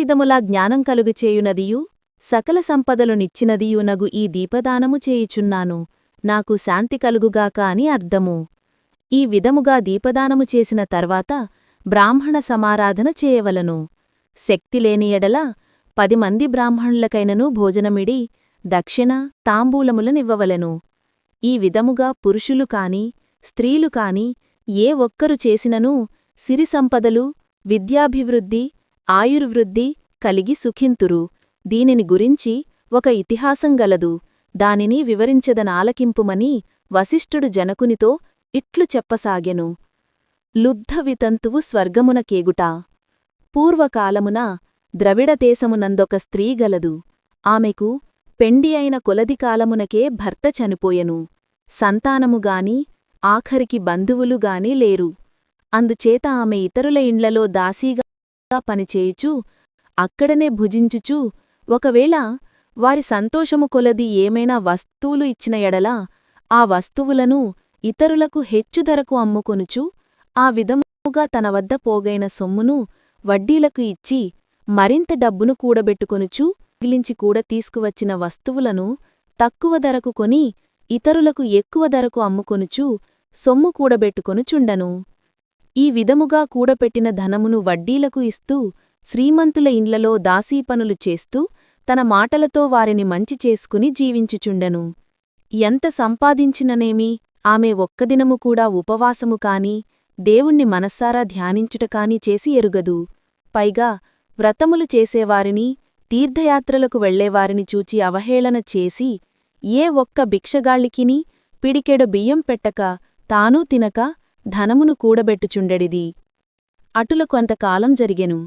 విధములా జ్ఞానం కలుగుచేయునదియు సకల సంపదలు నిచ్చినదియునగు ఈ దీపదానము చేయుచున్నాను. నాకు శాంతి కలుగుగాక అని అర్థము. ఈ విధముగా దీపదానము చేసిన తర్వాత బ్రాహ్మణ సమారాధన చేయవలను. శక్తిలేని ఎడల పది మంది బ్రాహ్మణులకైనను భోజనమిడి దక్షిణ తాంబూలములనివ్వవలను. ఈ విధముగా పురుషులు కాని స్త్రీలు కాని ఏ ఒక్కరు చేసిననూ సిరిసంపదలు విద్యాభివృద్ధి ఆయుర్వృద్ధి కలిగి సుఖింతురు. దీనిని గురించి ఒక ఇతిహాసం గలదు. దానిని వివరించదనాలకింపుమని వశిష్ఠుడు జనకునితో ఇట్లు చెప్పసాగెను. లుబ్ధవితంతువు స్వర్గమున కేగుట. పూర్వకాలమున ద్రవిడదేశమునందొక స్త్రీ గలదు. ఆమెకు పెండి అయిన కొలది కాలమునకే భర్త చనిపోయెను. సంతానముగాని ఆఖరికి బంధువులుగాని లేరు. అందుచేత ఆమె ఇతరుల ఇండ్లలో దాసీగా పనిచేయుచు అక్కడనే భుజించుచూ ఒకవేళ వారి సంతోషము కొలది ఏమైనా వస్తువులు ఇచ్చిన ఎడల ఆ వస్తువులను ఇతరులకు హెచ్చు ధరకు అమ్ముకొనుచు ఆ విధముగా తన వద్ద పోగైన సొమ్మును వడ్డీలకు ఇచ్చి మరింత డబ్బును కూడబెట్టుకొనుచు మిగిలించి కూడా తీసుకువచ్చిన వస్తువులను తక్కువ ధరకు కొని ఇతరులకు ఎక్కువ ధరకు అమ్ముకొనుచు సొమ్ము కూడబెట్టుకొనుచుండను. ఈ విధముగా కూడపెట్టిన ధనమును వడ్డీలకు ఇస్తూ శ్రీమంతుల ఇండ్లలో దాసీపనులు చేస్తూ తన మాటలతో వారిని మంచి చేసుకుని జీవించుచుండెను. ఎంత సంపాదించిననేమి ఆమె ఒక్కదినము కూడా ఉపవాసము కాని దేవుణ్ణి మనస్సారా ధ్యానించుటకాని చేసి ఎరుగదు. పైగా వ్రతములు చేసేవారిని తీర్థయాత్రలకు వెళ్ళేవారిని చూచి అవహేళన చేసి ఏ ఒక్క భిక్షగాళ్ళికిని పిడికెడు బియ్యం పెట్టక తానూ తినక ధనమును కూడబెట్టుచుండెడిది. అటుల కొంతకాలం జరిగెను.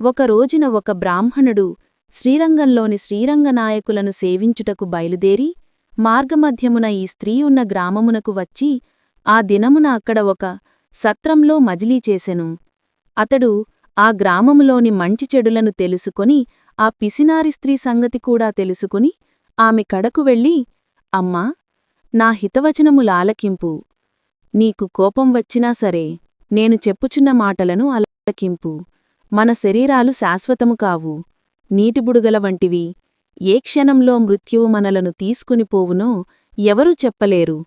ఒకరోజున ఒక బ్రాహ్మణుడు శ్రీరంగంలోని శ్రీరంగనాయకులను సేవించుటకు బయలుదేరి మార్గమధ్యమున ఈ స్త్రీ ఉన్న గ్రామమునకు వచ్చి ఆ దినమున అక్కడ ఒక సత్రంలో మజిలీ చేసెను. అతడు ఆ గ్రామములోని మంచి చెడులను తెలుసుకొని ఆ పిసినారి స్త్రీ సంగతి కూడా తెలుసుకుని ఆమె కడకు వెళ్ళి అమ్మా నా హితవచనము లాలకింపు. నీకు కోపం వచ్చినా సరే నేను చెప్పుచున్న మాటలను అలకింపు. మన శరీరాలు శాశ్వతము కావు. నీటిబుడుగల వంటివి. ఏ క్షణంలో మృత్యువు మనలను తీసుకునిపోవునో ఎవరూ చెప్పలేరు.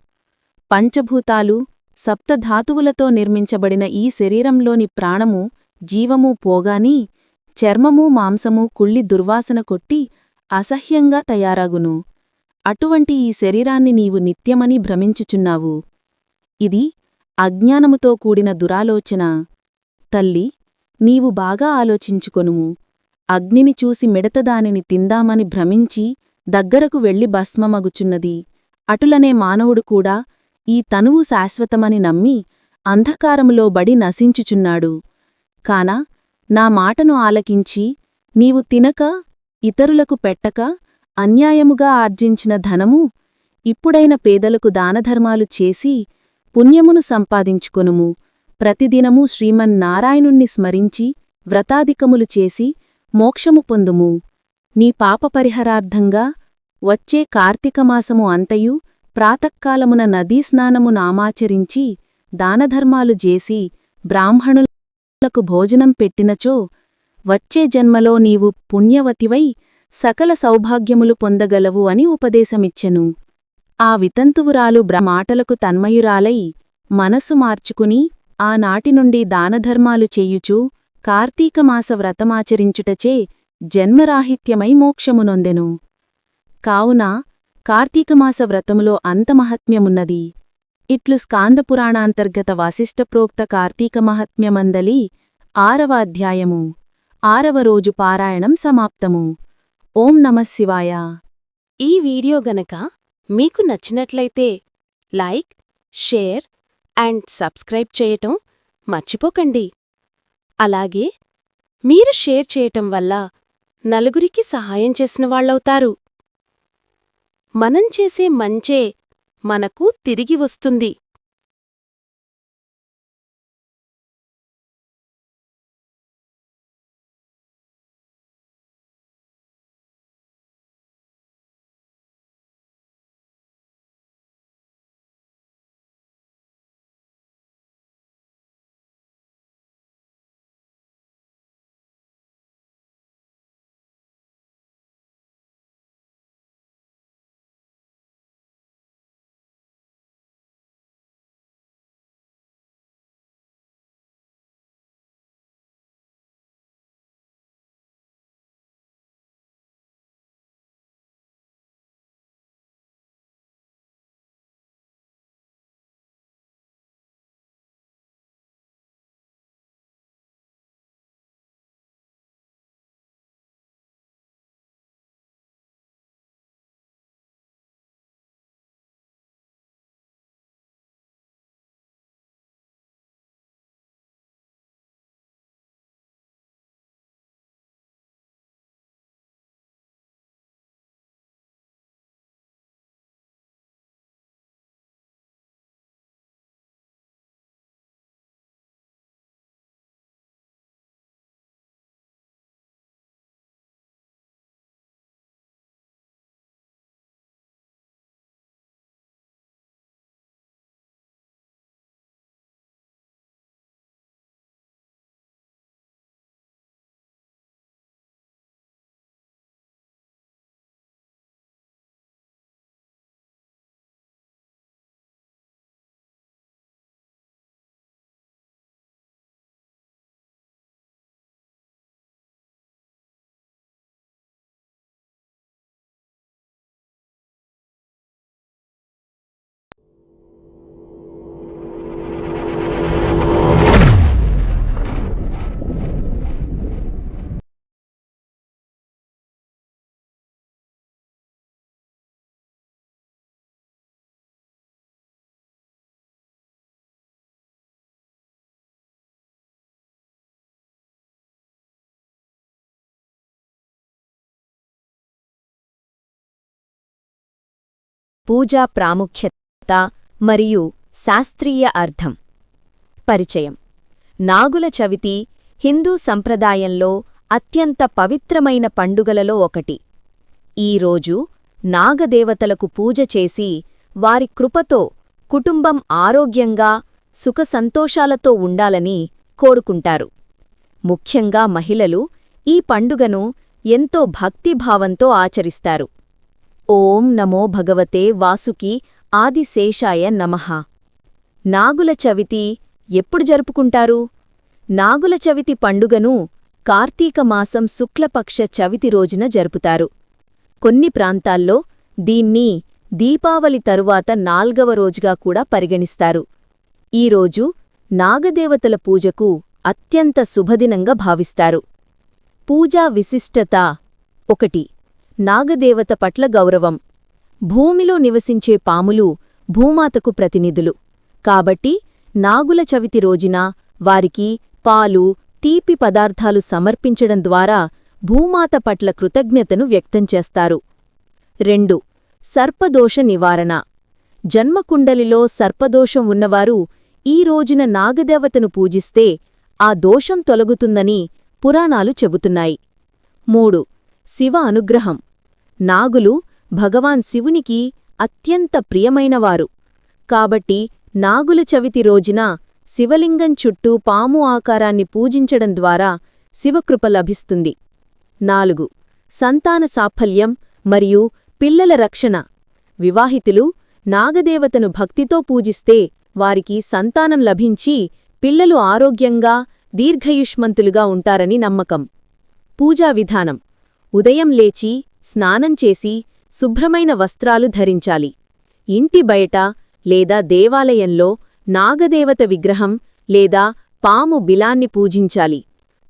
పంచభూతాలు సప్తధాతువులతో నిర్మించబడిన ఈ శరీరంలోని ప్రాణము జీవమూ పోగాని చర్మమూ మాంసమూ కుళ్ళి దుర్వాసన కొట్టి అసహ్యంగా తయారాగును. అటువంటి ఈ శరీరాన్ని నీవు నిత్యమని భ్రమించుచున్నావు. ఇది అజ్ఞానముతో కూడిన దురాలోచన. తల్లి నీవు బాగా ఆలోచించుకొనుము. అగ్నిని చూసి మిడతదానిని తిందామని భ్రమించి దగ్గరకు వెళ్ళి భస్మమగుచున్నది. అటులనే మానవుడు కూడా ఈ తనువు శాశ్వతమని నమ్మి అంధకారములో బడి నశించుచున్నాడు. కాన నా మాటను ఆలకించి నీవు తినక ఇతరులకు పెట్టక అన్యాయముగా ఆర్జించిన ధనము ఇప్పుడైన పేదలకు దానధర్మాలు చేసి పుణ్యమును సంపాదించుకొనుము. ప్రతిదినమూ శ్రీమన్నారాయణుణ్ణి స్మరించి వ్రతాధికములు చేసి మోక్షము పొందుము. నీ పాపపరిహరార్థంగా వచ్చే కార్తీకమాసము అంతయు ప్రాతకాలమున నదీస్నానము నామాచరించి దానధర్మాలు చేసి బ్రాహ్మణులకు భోజనం పెట్టినచో వచ్చే జన్మలో నీవు పుణ్యవతివై సకల సౌభాగ్యములు పొందగలవు అని ఉపదేశమిచ్చెను. ఆ వితంతువురాలు బ్రమాటలకు తన్మయురాలై మనసు మార్చుకుని ఆనాటినుండి దానధర్మాలు చేయుచూ కార్తీకమాస వ్రతమాచరించుటచే జన్మరాహిత్యమై మోక్షమునొందెను కావున కార్తీకమాస వ్రతములో అంతమహత్మ్యమున్నది ఇట్లు స్కాందపురాణాంతర్గత వాసిష్టప్రోక్త కార్తీకమహత్మ్యమందలి ఆరవ అధ్యాయము ఆరవ రోజు పారాయణం సమాప్తము. ఓం నమశివాయ ఈ వీడియో గనక మీకు నచ్చినట్లయితే లైక్ షేర్ అండ్ సబ్స్క్రైబ్ చేయటం మర్చిపోకండి. అలాగే మీరు షేర్ చేయటం వల్ల నలుగురికి సహాయం చేసిన వాళ్ళవుతారు. మనం చేసే మంచే మనకు తిరిగి వస్తుంది. పూజా ప్రాముఖ్యత మరియు శాస్త్రీయ అర్థం. పరిచయం. నాగుల చవితి హిందూ సంప్రదాయంలో అత్యంత పవిత్రమైన పండుగలలో ఒకటి. ఈ రోజు నాగదేవతలకు పూజ చేసి వారి కృపతో కుటుంబం ఆరోగ్యంగా సుఖసంతోషాలతో ఉండాలని కోరుకుంటారు. ముఖ్యంగా మహిళలు ఈ పండుగను ఎంతో భక్తిభావంతో ఆచరిస్తారు. ఓం నమో భగవతే వాసుకి ఆదిశేషాయ నమః. నాగుల చవితి ఎప్పుడు జరుపుకుంటారు? నాగుల చవితి పండుగను కార్తీక మాసం శుక్లపక్ష చవితి రోజున జరుపుతారు. కొన్ని ప్రాంతాల్లో దీన్ని దీపావళి తరువాత నాల్గవ రోజుగా కూడా పరిగణిస్తారు. ఈరోజు నాగదేవతల పూజకు అత్యంత శుభదినంగా భావిస్తారు. పూజా విశిష్టత ఒకటి. నాగదేవత పట్ల గౌరవం. భూమిలో నివసించే పాములు భూమాతకు ప్రతినిధులు. కాబట్టి నాగుల చవితి రోజున వారికి పాలు తీపి పదార్థాలు సమర్పించడం ద్వారా భూమాత పట్ల కృతజ్ఞతను వ్యక్తం చేస్తారు. రెండు. సర్పదోష నివారణ. జన్మకుండలిలో సర్పదోషం ఉన్నవారు ఈ రోజున నాగదేవతను పూజిస్తే ఆ దోషం తొలగుతుందని పురాణాలు చెబుతున్నాయి. మూడు. శివ అనుగ్రహం. నాగులు భగవాన్ శివునికి అత్యంత ప్రియమైనవారు. కాబట్టి నాగుల చవితి రోజున శివలింగం చుట్టూ పాము ఆకారాన్ని పూజించడం ద్వారా శివకృప లభిస్తుంది. నాలుగు. సంతాన సాఫల్యం మరియు పిల్లల రక్షణ. వివాహితులు నాగదేవతను భక్తితో పూజిస్తే వారికి సంతానం లభించి పిల్లలు ఆరోగ్యంగా దీర్ఘయుష్మంతులుగా ఉంటారని నమ్మకం. పూజా విధానం. ఉదయం లేచి స్నానం చేసి శుభ్రమైన వస్త్రాలు ధరించాలి. ఇంటి బయట లేదా దేవాలయంలో నాగదేవత విగ్రహం లేదా పాము బిలాన్ని పూజించాలి.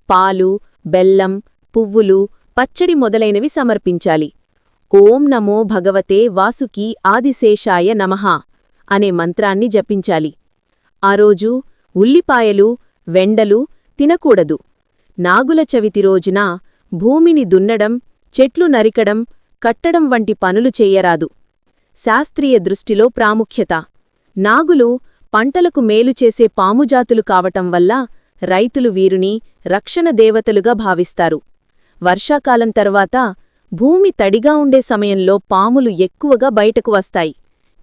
పాలు బెల్లం పువ్వులు పచ్చడి మొదలైనవి సమర్పించాలి. ఓం నమో భగవతే వాసుకి ఆదిశేషాయ నమః అనే మంత్రాన్ని జపించాలి. ఆ రోజు ఉల్లిపాయలు వెండలు తినకూడదు. నాగుల చవితి రోజున భూమిని దున్నడం చెట్లు నరికడం కట్టడం వంటి పనులు చెయ్యరాదు శాస్త్రీయ దృష్టిలో ప్రాముఖ్యత. నాగులు పంటలకు మేలు చేసే పాముజాతులు కావటం వల్ల రైతులు వీరుని రక్షణ దేవతలుగా భావిస్తారు. వర్షాకాలం తర్వాత భూమి తడిగా ఉండే సమయంలో పాములు ఎక్కువగా బయటకు వస్తాయి.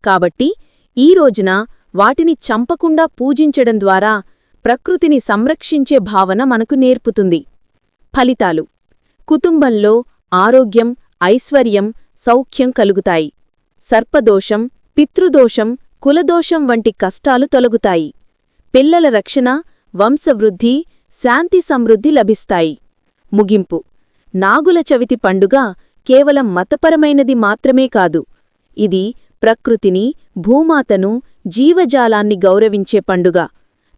కాబట్టి ఈ రోజున వాటిని చంపకుండా పూజించడం ద్వారా ప్రకృతిని సంరక్షించే భావన మనకు నేర్పుతుంది. ఫలితాలు. కుటుంబంలో ఆరోగ్యం ఐశ్వర్యం సౌఖ్యం కలుగుతాయి. సర్పదోషం పితృదోషం కులదోషం వంటి కష్టాలు తొలగుతాయి. పిల్లల రక్షణ వంశవృద్ధి శాంతి సమృద్ధి లభిస్తాయి. ముగింపు. నాగుల చవితి పండుగ కేవలం మతపరమైనది మాత్రమే కాదు. ఇది ప్రకృతిని భూమాతను జీవజాలాన్ని గౌరవించే పండుగ.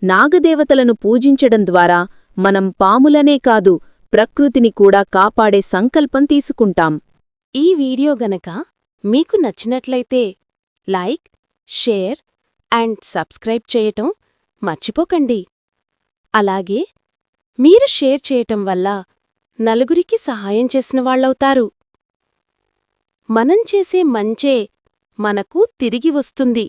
నాగదేవతలను పూజించడం ద్వారా మనం పాములనే కాదు ప్రకృతిని కూడా కాపాడే సంకల్పం తీసుకుంటాం. ఈ వీడియో గనక మీకు నచ్చినట్లయితే లైక్ షేర్ అండ్ సబ్స్క్రైబ్ చేయటం మర్చిపోకండి. అలాగే మీరు షేర్ చేయటం వల్ల నలుగురికి సహాయం చేసిన వాళ్ళవుతారు. మనం చేసే మంచే మనకు తిరిగి వస్తుంది.